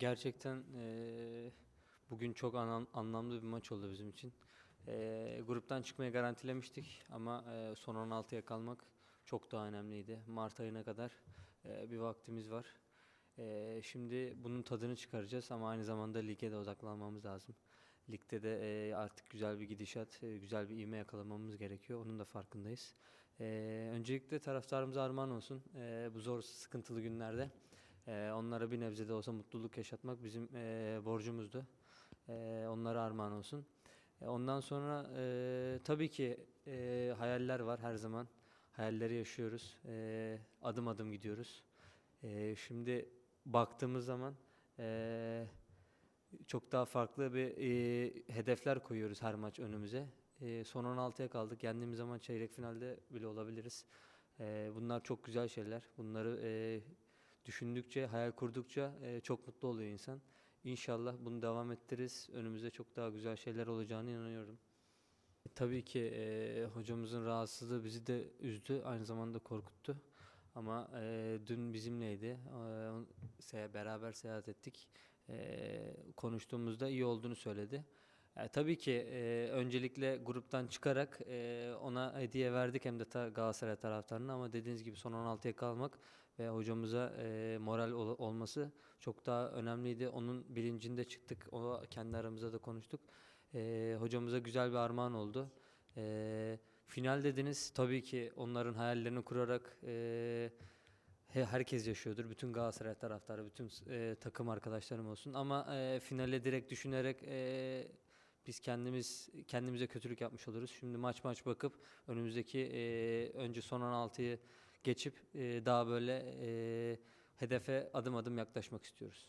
Gerçekten eee, bugün çok anlam- anlamlı bir maç oldu bizim için. Eee, gruptan çıkmayı garantilemiştik ama eee, son 16'ya kalmak çok daha önemliydi. Mart ayına kadar eee, bir vaktimiz var. Eee, şimdi bunun tadını çıkaracağız ama aynı zamanda lige de odaklanmamız lazım. Ligde de eee, artık güzel bir gidişat, eee, güzel bir ivme yakalamamız gerekiyor. Onun da farkındayız. Eee, öncelikle taraftarımıza armağan olsun. Eee, bu zor, sıkıntılı günlerde. Eee, onlara bir nebze de olsa mutluluk yaşatmak bizim eee, borcumuzdu. Eee, onlara armağan olsun. E, ondan sonra eee, tabii ki eee, hayaller var her zaman. Hayalleri yaşıyoruz. Eee, adım adım gidiyoruz. Eee, şimdi baktığımız zaman eee, çok daha farklı bir eee, hedefler koyuyoruz her maç önümüze. Eee, son 16'ya kaldık. Yendiğimiz zaman çeyrek finalde bile olabiliriz. Eee, bunlar çok güzel şeyler. Bunları eee, düşündükçe, hayal kurdukça eee, çok mutlu oluyor insan. İnşallah bunu devam ettiririz. Önümüzde çok daha güzel şeyler olacağına inanıyorum. Tabii ki eee, hocamızın rahatsızlığı bizi de üzdü, aynı zamanda korkuttu. Ama eee, dün bizimleydi. Se- beraber seyahat ettik. Eee, konuştuğumuzda iyi olduğunu söyledi. E, tabii ki eee, öncelikle gruptan çıkarak eee, ona hediye verdik hem de ta Galatasaray taraftarına ama dediğiniz gibi son 16'ya kalmak ve hocamıza eee, moral ol- olması çok daha önemliydi. Onun bilincinde çıktık. O kendi aramızda da konuştuk. Eee, hocamıza güzel bir armağan oldu. Eee, final dediniz. Tabii ki onların hayallerini kurarak he- herkes yaşıyordur. Bütün Galatasaray taraftarı, bütün eee, takım arkadaşlarım olsun. Ama eee, finale direkt düşünerek eee, biz kendimiz kendimize kötülük yapmış oluruz. Şimdi maç maç bakıp önümüzdeki eee, önce son 16'yı geçip eee, daha böyle eee, hedefe adım adım yaklaşmak istiyoruz.